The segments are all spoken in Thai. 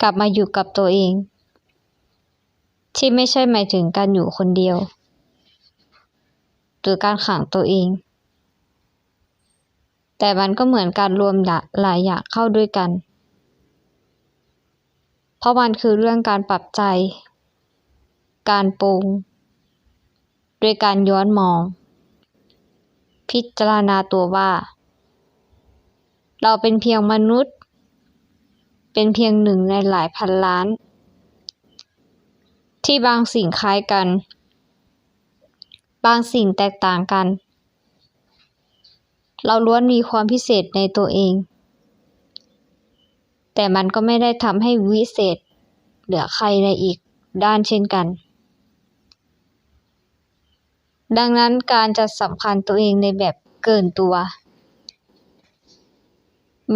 กลับมาอยู่กับตัวเอง ที่ไม่ใช่หมายถึงการอยู่คนเดียว หรือการขังตัวเอง แต่มันก็เหมือนการรวมหลายอย่างเข้าด้วยกัน เพราะมันคือเรื่องการปรับใจ การปรุงโดยการย้อนมอง พิจารณาตัวว่า เราเป็นเพียงมนุษย์ เป็นเพียงหนึ่งในหลายพันล้าน ที่บางสิ่งคล้ายกัน บางสิ่งแตกต่างกัน เราล้วนมีความพิเศษในตัวเอง แต่มันก็ไม่ได้ทำให้วิเศษเหลือใครในอีกด้านเช่นกัน ดังนั้นการจะสำคัญตัวเองในแบบเกินตัว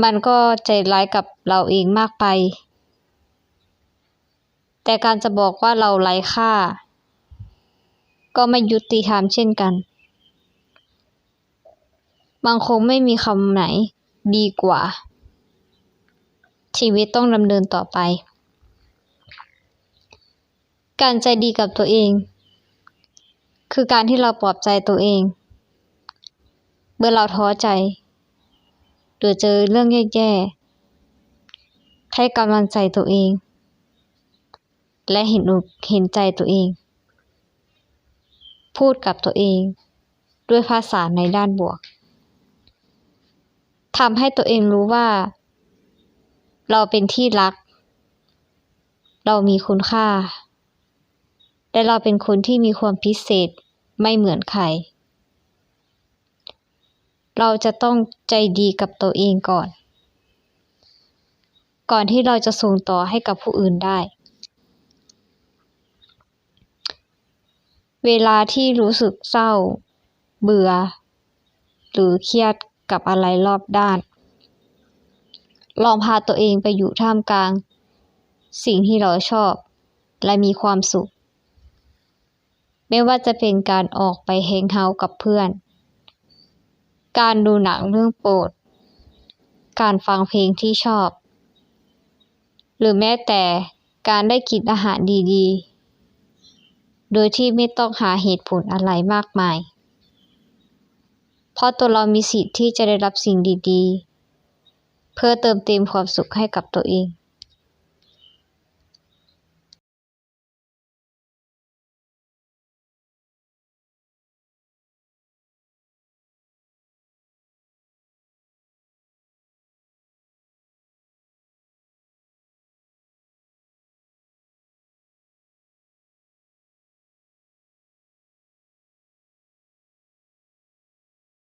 มันก็ใจร้ายกับเราเองมากไป แต่การจะบอกว่าเราไร้ค่า ก็ไม่ยุติธรรมเช่นกันบางคงไม่มีคำไหนดีกว่า ชีวิตต้องดำเนินต่อไป การใจดีกับตัวเอง คือการที่เราปลอบใจตัวเอง เมื่อเราท้อใจ หรือเจอเรื่องแย่ๆ ให้กำลังใจตัวเอง และเห็นอกเห็นใจตัวเอง พูดกับตัวเองด้วยภาษาในด้านบวกทำให้ตัวเองรู้ว่า เราเป็นที่รัก เรามีคุณค่า และเราเป็นคนที่มีความพิเศษไม่เหมือนใคร เราจะต้องใจดีกับตัวเองก่อน ก่อนที่เราจะส่งต่อให้กับผู้อื่นได้ เวลาที่รู้สึกเศร้า เบื่อ หรือเครียดกับอะไรรอบด้าน ลองพาตัวเองไปอยู่ท่ามกลาง สิ่งที่เราชอบ และมีความสุข ไม่ว่าจะเป็นการออกไปแฮงเอากับเพื่อน การดูหนังเรื่องโปรด การฟังเพลงที่ชอบ หรือแม้แต่การได้กินอาหารดีๆ โดยที่ไม่ต้องหาเหตุผลอะไรมากมาย เพราะตัวเรามีสิทธิ์ที่จะได้รับสิ่งดีๆ เพื่อเติมเต็มความสุขให้กับตัวเอง